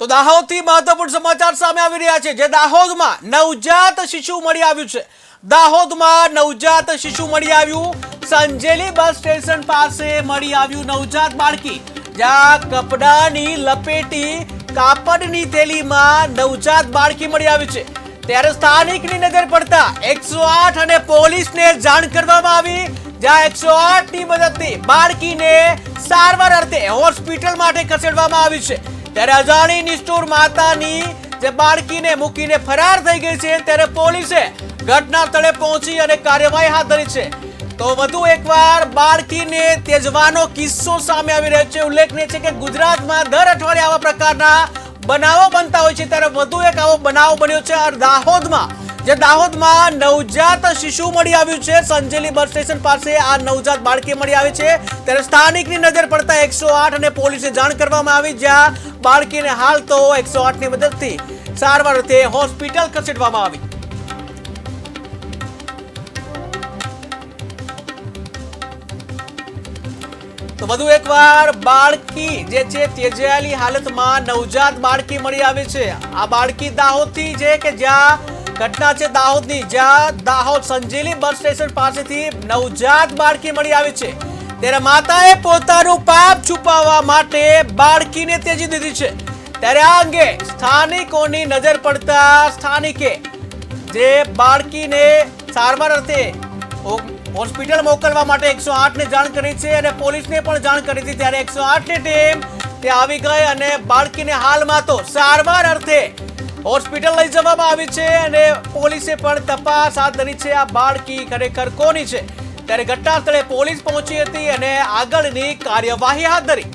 તો દાહોદથી મહત્વપૂર્ણ સમાચાર સામે આવી રહ્યા છે, જે દાહોદમાં નવજાત શિશુ મળી આવ્યું છે. દાહોદમાં નવજાત શિશુ મળી આવ્યું. સંજેલી બસ સ્ટેશન પાસે મળી આવ્યું નવજાત બાળકી. જ્યાં કપડાની લપેટી, કાપડની થેલીમાં નવજાત બાળકી મળી આવી છે. ત્યારે સ્થાનિકની નજર પડતા એકસો આઠ અને પોલીસને જાણ કરવામાં આવી, જ્યાં એકસો આઠની મદદથી બાળકીને સારવાર અર્થે હોસ્પિટલ માટે ખસેડવામાં આવી છે. ત્યારે અજાણી નિષ્ઠુર માતાની જે બાળકીને મૂકીને ફરાર થઈ ગઈ છે, ત્યારે પોલીસે ઘટના સ્થળે પહોંચી અને કાર્યવાહી હાથ ધરી છે. તો વધુ એકવાર બાળકીને તેજવાનો કિસ્સો સામે આવી રહ્યો છે. ઉલ્લેખનીય છે કે ગુજરાતમાં દર અઠવાડિયે આવા પ્રકારના બનાવો બનતા હોય છે. ત્યારે વધુ એક આવો બનાવ બન્યો છે. દાહોદમાં જે દાહોદમાં નવજાત શિશુ મળી આવ્યું છે. સંજેલી બસ સ્ટેશન પાસે આ નવજાત બાળકી મળી આવી છે. ત્યારે સ્થાનિકની નજર પડતા એકસો અને પોલીસે જાણ કરવામાં આવી, જ્યાં બાળકીને હાલ તો એકસો ની મદદથી સારવાર અર્થે હોસ્પિટલ ખસેડવામાં આવી. તો વધુ એકવાર, બાળકી જે છે તેજાયેલી હાલતમાં નવજાત બાળકી મળી આવી છે. આ બાળકી દાહોદથી છે કે જ્યાં ઘટના છે દાહોદની, જ્યાં દાહોદ સંજેલી બસ સ્ટેશન પાસેથી નવજાત બાળકી મળી આવી છે. ત્યારે માતાએ પોતાનું પાપ છુપાવવા માટે બાળકીને ત્યજી દીધી છે. ત્યારે આ અંગે સ્થાનિકોની નજર પડતા સ્થાનિકે જે બાળકીને સારવાર અર્થે હોસ્પિટલ મોકલવા માટે એકસો આઠને જાણ કરી છે અને પોલીસને પણ જાણ કરી હતી ત્યારે એકસો આઠની ટીમ ત્યાં આવી ગઈ અને બાળકીને હાલમાં તો સારવાર અર્થે હોસ્પિટલ લઈ જવામાં આવી છે અને પોલીસે પણ તપાસ હાથ ધરી છે આ બાળકી ખરેખર કોની છે? ત્યારે ઘટના સ્થળે પોલીસ પહોંચી હતી અને આગળની કાર્યવાહી હાથ ધરી.